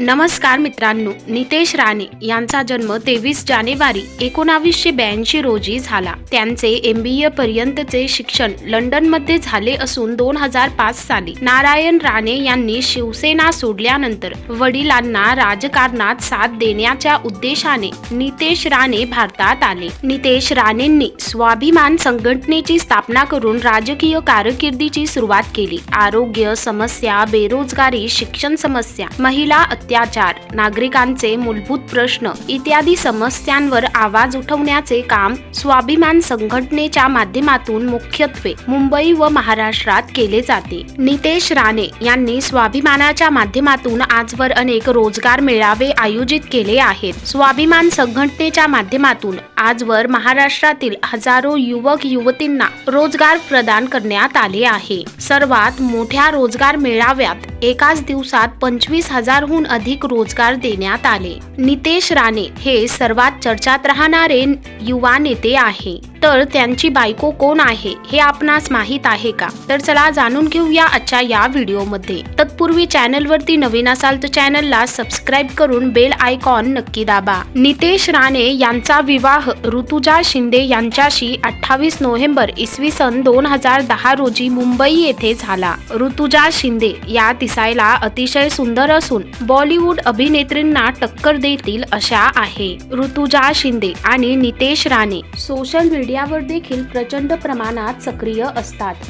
नमस्कार मित्रांनो नितेश राणे यांचा जन्म तेवीस जानेवारी एकोणावीसशे ब्याऐंशी रोजी झाला. त्यांचे एम बी ए पर्यंतचे शिक्षण लंडनमध्ये झाले असून दोन हजार पाच साली. नारायण राणे यांनी शिवसेना सोडल्यानंतर वडिलांना राजकारणात साथ देण्याच्या उद्देशाने नितेश राणे भारतात आले. नितेश राणेंनी स्वाभिमान संघटनेची स्थापना करून राजकीय कारकिर्दीची सुरुवात केली. आरोग्य समस्या बेरोजगारी शिक्षण समस्या महिला अत्याचार नागरिकांचे मूलभूत प्रश्न इत्यादी समस्यांवर आवाज उठवण्याचे काम स्वाभिमान संघटनेच्या माध्यमातून मुख्यत्वे मुंबई व महाराष्ट्रात केले जाते. नितेश राणे यांनी स्वाभिमानाच्या माध्यमातून आजवर अनेक रोजगार मेळावे आयोजित केले आहेत. स्वाभिमान संघटनेच्या माध्यमातून आजवर महाराष्ट्रातील हजारो युवक युवतींना रोजगार प्रदान करण्यात आले आहे. सर्वात मोठ्या रोजगार मेळाव्यात एकाच दिवसात पंचवीस हजारहून अधिक रोजगार देण्यात आले. नितेश राणे हे सर्वात चर्चात राहणारे युवा नेते आहे. तर त्यांची बायको कोण आहे हे आपणास माहीत आहे का? तर चला जाणून घेऊया आजच्या या व्हिडिओमध्ये. तत्पूर्वी चॅनलवरती नवीन असाल तर चॅनलला सबस्क्राईब करून बेल आयकॉन नक्की दाबा. नितेश राणे यांचा विवाह ऋतुजा शिंदे यांच्याशी अठ्ठावीस नोव्हेंबर इसवी सन दोन हजार दहा रोजी मुंबई येथे झाला. ऋतुजा शिंदे या दिसायला अतिशय सुंदर असून बॉलिवूड अभिनेत्रींना टक्कर देतील अशा आहे. ऋतुजा शिंदे आणि नितेश राणे. सोशल मीडियावर देखील प्रचंड प्रमाणात सक्रिय असतात.